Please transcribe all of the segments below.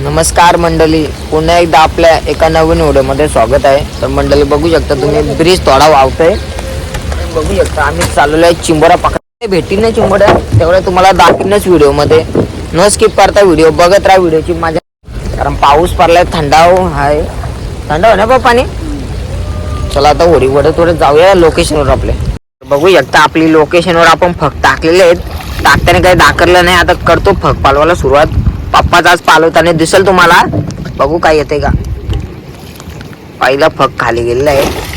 नमस्कार मंडळी. पुन्हा एकदा आपल्या एका नवीन व्हिडिओमध्ये स्वागत आहे. तर मंडळी बघू शकता तुम्ही ब्रिज थोडा वावतोय बघू शकता आम्ही चाललेलो आहे चिंबोरा पकडा भेटी नाही चिंबोऱ्या? तेवढ्या तुम्हाला दाखवीनच व्हिडिओमध्ये. न स्किप करता व्हिडिओ बघत राहा व्हिडिओची माझ्या. कारण पाऊस पडलाय थंडाव आहे. थंडाव ना बा पाणी? चला आता होडी वडत थोडं जाऊया लोकेशनवर आपले. बघू शकता आपली लोकेशनवर आपण फक टाकलेले आहेत. टाकताना काही दाखवलं नाही. आता करतो फक पालवायला सुरुवात. पप्पाच आज पालवताना दिसेल तुम्हाला? बघू काय येते का. पहिला फक खाली गेलेला आहे.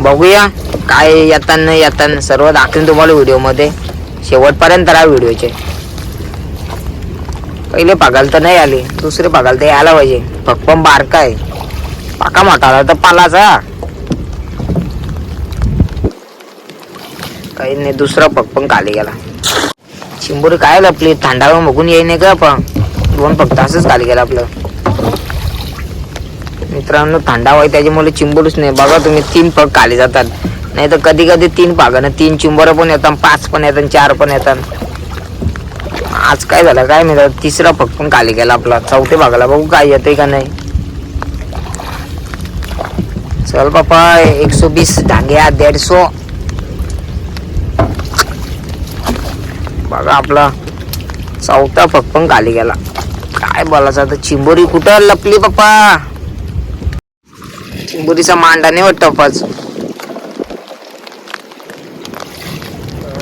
बघूया काय येताना येताना सर्व दाखवेन तुम्हाला व्हिडिओमध्ये. शेवटपर्यंत राहा व्हिडिओचे. पहिले पगाल तर नाही आली दुसरे पगाल तर यायला पाहिजे. फक पण बारका आहे. पाका मोठा तर पालाचा. काही नाही दुसरा पग पण खाली गेला. चिंबोरी काय लपली? थंडावर बघून येई नाही का पण दोन फक्त असंच खाली गेला आपलं. मित्रांनो थंडावा आहे त्याच्यामुळे चिंबरूच नाही. बघा तुम्ही तीन पग खाली जातात. नाही तर कधी कधी तीन पागानं तीन चिंबर पण येतात पाच पण येतात चार पण येतात. आज काय झालं काय माहिती? तिसरा पग पण खाली गेला आपला. चौथे भागाला बघू काय येते का नाही. चल पापा एक सौ बीस ढांग्या दीडशो. बघा आपला चौथा फक पण खाली गेला. काय बोलायचं आता? चिंबोरी कुठं लपली पप्पा? चिंबोरीचा मांडा नाही वाटत पाच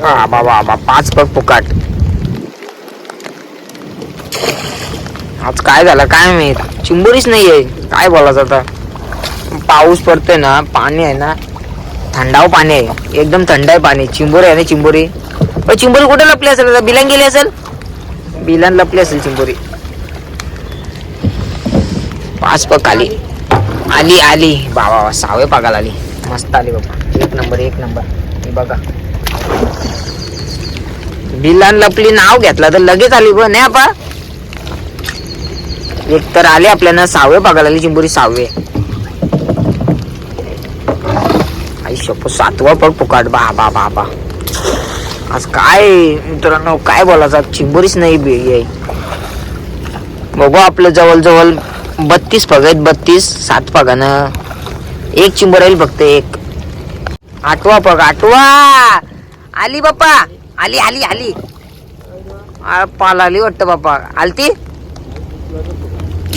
हा बाबा बा पाच पग फुकाट. आज काय झालं काय माहीत? चिंबोरीच नाही आहे काय बोलायचं आता? पाऊस पडतोय ना पाणी आहे ना थंडाव पाणी आहे. एकदम थंड आहे पाणी. चिंबोरी आहे ना चिंबोरी? चिंबोरी कुठे लपली असेल? आता बिलान गेली असेल? बिलान लपली असेल चिंबोरी. पाच पग आली आली. आली बाबा वा, सहावे पगाला आली. मस्त आली बाबा. एक नंबर एक नंबर. हे बघा. बिलान लपली नाव घेतलं तर लगेच आली ब नाही आपा? एक तर आले आपल्याला सहावे पगाला आली चिंबुरी सहावे. आई शपथ सातवा पग पुकाट बा बा बा बा. आज काय मित्रांनो काय बोलायचं? चिंबुरीच नाही बी आहे बघू आपलं जवळ जवळ बत्तीस पग आहेत बत्तीस सात पगानं. एक चिंबर येईल फक्त एक. आठवा पग आठवा! आली बाप्पा! आली आली आली. पाल आली वाटतं बाप्पा. आलती?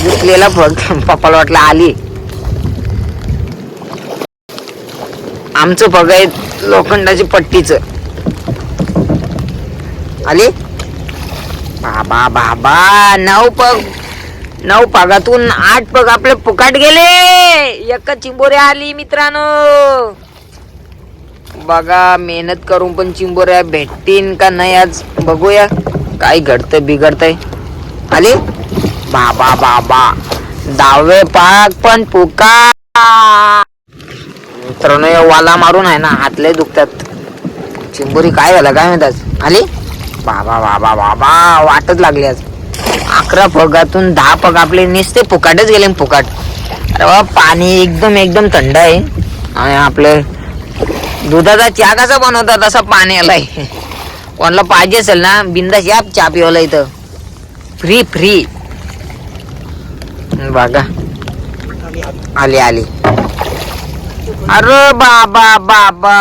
गुतलेला पग. पप्पाला वाटलं आली. आमचं पग आहे लोखंडाची पट्टीच. आली? बाबा बाबा नऊ पग. नऊ पगातून आठ पग आपले फुकाट गेले. एक चिंबोरे आली मित्रांनो. बघा मेहनत करून पण चिंबोऱ्या भेटतीन का नाही आज बघूया. काय घडतंय बिघडतंय. आले? बाबा बाबा दहावे पाक पण फुका मित्रांनो वाला मारून आहे ना हातले दुखतात. चिंबोरी काय झालं काय म्हणतात आली? बाबा बाबा बाबा वाटच लागली आज. अकरा पगातून दहा पग आपले नुसते फुकाटच गेले फुकाट. अरे बाबा पाणी एकदम एकदम थंड आहे. आणि आपले दुधाचा चहा कसा बनवतात तसा पाणी आलाय. कोणाला पाहिजे असेल ना बिंदास या चहा पिवला इथं. फ्री फ्री बघा. आली आली. अरे बाबा बाबा.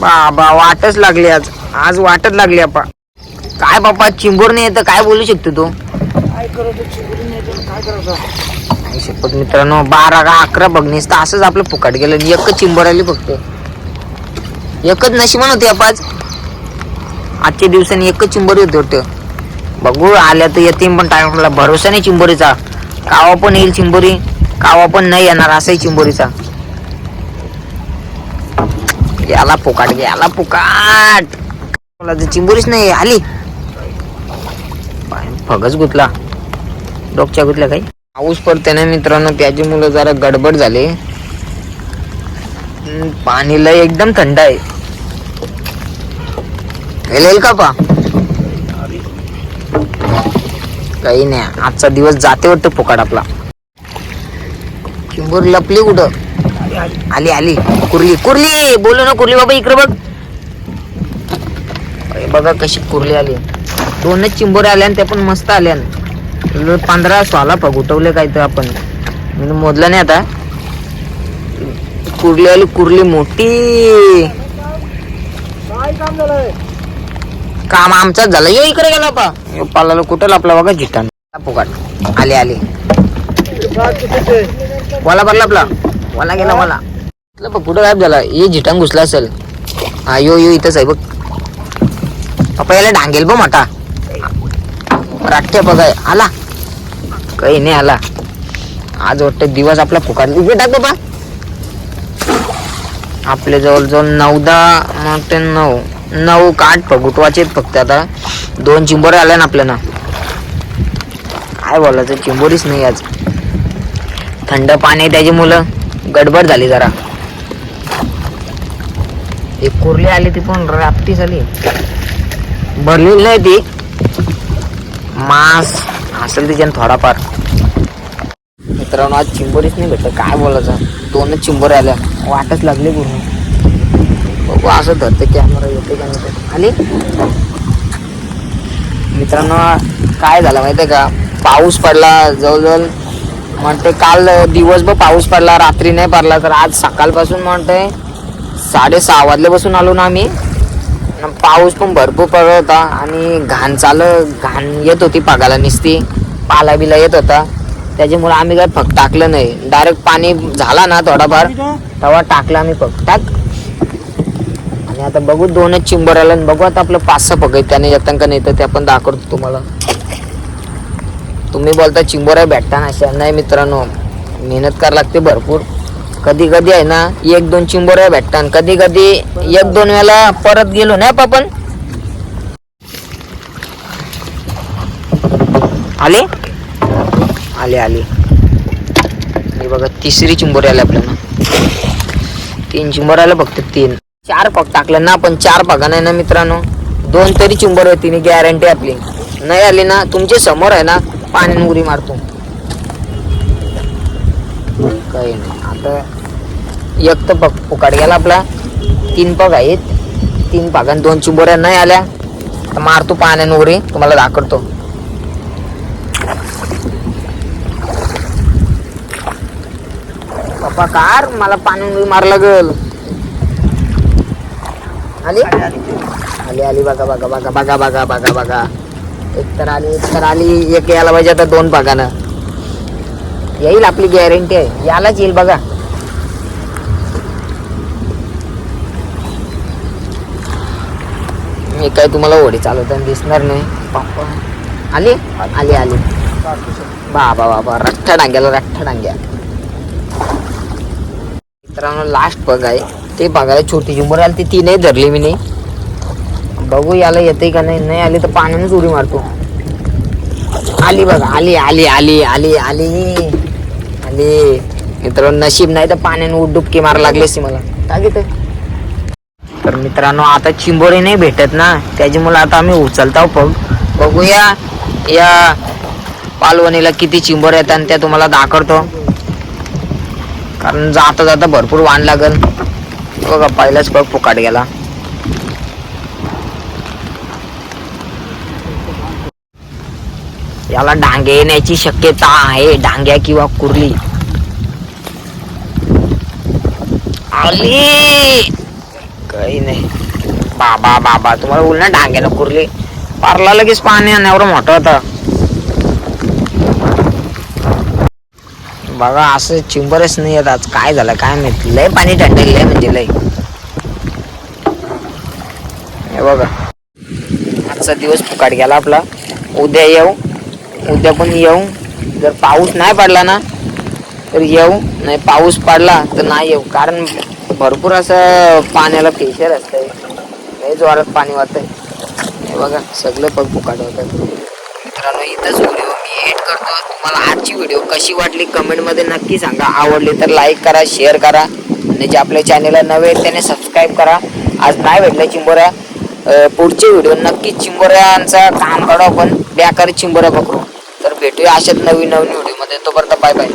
बाबा वाटच लागली आज. आज वाटच लागली आपा. काय बाप्पा चिंबोर नाही येतं काय बोलू शकतो तू? काय करायचं? नाही काय शपथ मित्रांनो बारा का अकरा बघणीस तर असंच आपलं फुकाट गेलं आणि एकच चिंबर आली फक्त. एकच नशिबान होती आपाच आजच्या दिवसांनी एकच चिंबरी होती. वाटतं बघू आल्या तर येते पण टाइमला भरोसा नाही चिंबोरीचा कावा पण येईल चिंबोरी कावा पण नाही येणार असाही चिंबोरीचा याला फुकाट याला फुकाट. मला तर चिंबोरीच नाही आली. फगच गुतला. डोकच्या गुतल्या काही? पाऊस पडते ना मित्रांनो त्याची मुलं जरा गडबड झाले. पाणी लय एकदम थंड आहे. येईल का पा? काही नाही आजचा दिवस जाते वाटतं फुकाट आपला. चिंबूर लपली कुठं? आली आली. कुर्ली कुर्ली! बोलू ना कुर्ली बाबा इकडे बघ. अरे बघा कशी कुर्ली आली. दोनच चिंबोरे आल्या आणि पण मस्त आल्या. पंधरा सोळा पग काय तर आपण. मी मोजलं नाही आता. कुर्ली आली कुर्ली मोठी. काम झालंय आमचाच झालं. यो इकडे गेला पा यो पालाला कुठं आपला बघा जिटान. फुकाट. आले आले. वाला भरला आपला. वाला गेला वाला. कुठं गायब झाला. ये जिटांग घुसला असेल. हा यो यो इथंच आहे बघ. पप्पा याला डांगेल बघ मोठा राठ्या बघाय आला. काही नाही आला. आज वाटतं दिवस आपला फुकार उभे टाक बाबा. आपले जवळजवळ नऊदा ते नऊ. नऊ काठ पगुटवाचे फक्त आता. दोन चिंबोरे आल्या ना आपल्याला. काय बोलायचं? चिंबोरीच नाही आज. थंड पाणी त्याची मुलं. गडबड झाली जरा. एक कुर्ली आली ती पण. राप्ती झाली. भरलेली नाही ती. मास. असेल तिच्यानं थोडाफार. मित्रांनो आज चिंबोरीच नाही भेटलं काय बोलायचं? दोनच चिंबोर आल्या. वाटच लागली पूर्ण. बघू असं धरते कॅमेरा येते का नाही आणि? मित्रांनो काय झालं माहितीये का? पाऊस पडला जवळजवळ. म्हणते काल दिवसभर पाऊस पडला रात्री नाही पडला तर आज सकाळपासून म्हणते साडेसहा वाजल्यापासून आलो ना आम्ही. पाऊस पण भरपूर पडत होता आणि घाण चालं घाण येत होती पागाला निसती. पाला बिला येत होता. त्याच्यामुळे आम्ही काय फक्त टाकलं नाही. डायरेक्ट पाणी झाला ना थोडाफार तेव्हा टाकलं आम्ही फक्त. टाक. आणि आता बघू दोनच चिंबर आलं आणि बघू आता आपलं पाच सहा पग त्याने येतं का नाही तर ते आपण दाखवतो तुम्हाला. तुम्ही बोलता चिंबोऱ्या भेटता ना अशा. नाही मित्रांनो मेहनत करावं लागते भरपूर. कधी कधी आहे ना एक दोन चिंबोऱ्या भेटतात कधी कधी एक दोन वेळा परत गेलो ना आपण. आले? आले आले. हे बघा तिसरी चिंबोरी आली आपल्याला. तीन चिंबर आलं फक्त तीन. चार पग टाकलं ना आपण चार पगा नाही ना मित्रांनो? दोन तरी चिंबर होती नि गॅरंटी आपली. नाही आली ना तुमच्यासमोर आहे ना पाण्याने उडी मारतो. काही नाही. आता एक तर पग फुकाट गेला आपला. तीन पग आहेत. तीन पगान दोन चिंबोऱ्या नाही आल्या. तर मारतो पाण्याने उरी. तुम्हाला दाखवतो. पप्पा कार मला पाण्याने मार लागल. आली? आली आली. बघा बघा बघा बघा बघा बघा बघा. एक तर आली एक तर आली. एक यायला पाहिजे आता दोन भागानं येईल आपली गॅरंटी आहे यालाच येईल बघा. मी काय तुम्हाला होडी चालवताना दिसणार नाही. बाप्पा आली? आली आली. बाबा बाबा रठ्ठा डांग्याला रठ्ठा डांग्या. मित्रांनो लास्ट बघ आहे. ते बघायला छोटी झुंबर आली ती ती नाही धरली मी नाही. बघू याला येते का नाही. नाही आली तर पाण्यानेच उडी मारतो. आली बघा आली आली आली आली आली. आली. मित्रांनो नशीब नाही तर पाण्याने उडडुबकी मारा लागली असती मला. काय घेतं तर मित्रांनो आता चिंबोरे नाही भेटत ना त्याच्यामुळे आता आम्ही उचलतो पग बघूया या पालवणीला किती चिंबोरे येतात आणि त्या तुम्हाला दाखवतो. कारण जाता जाता भरपूर वाण लागल. बघा पहिलाच बघ फुकाट गेला. याला डांगे येण्याची शक्यता आहे डांग्या किंवा कुर्ली. आली! काही नाही. बाबा बाबा तुम्हाला बोल ना डांग्याला कुरली. पारला लगेच पाणी आणि एवढं मोठं होतं. बघा असं चिंबरच नाही येत आज. काय झालं काय माहीत? लय पाणी थंडलंय म्हणजे लय. हे बघा. आजचा दिवस फुकाट गेला आपला. उद्या येऊ. उद्या पण येऊ. जर पाऊस नाही पडला ना तर येऊ. नाही पाऊस पडला तर नाही येऊ. कारण भरपूर असं पाण्याला प्रेशर असतंय. लय जोरात पाणी वाहतंय. हे बघा सगळं पग फुकाट मित्रांनो इथंच व्हिडिओ मी एड करतो. तुम्हाला आजची व्हिडिओ कशी वाटली कमेंटमध्ये नक्की सांगा. आवडली तर लाईक करा शेअर करा. आणि जे आपल्या चॅनेलला नवे आहेत त्याने सबस्क्राईब करा. आज नाही भेटलं चिंबोऱ्या. पुढचे व्हिडिओ नक्की चिंबोऱ्यांचा काम काढू आपण बेकार चिंबोऱ्या पकडू. तर भेटूया अशाच नवीन नवीन व्हिडिओमध्ये तोपर्यंत बाय बाय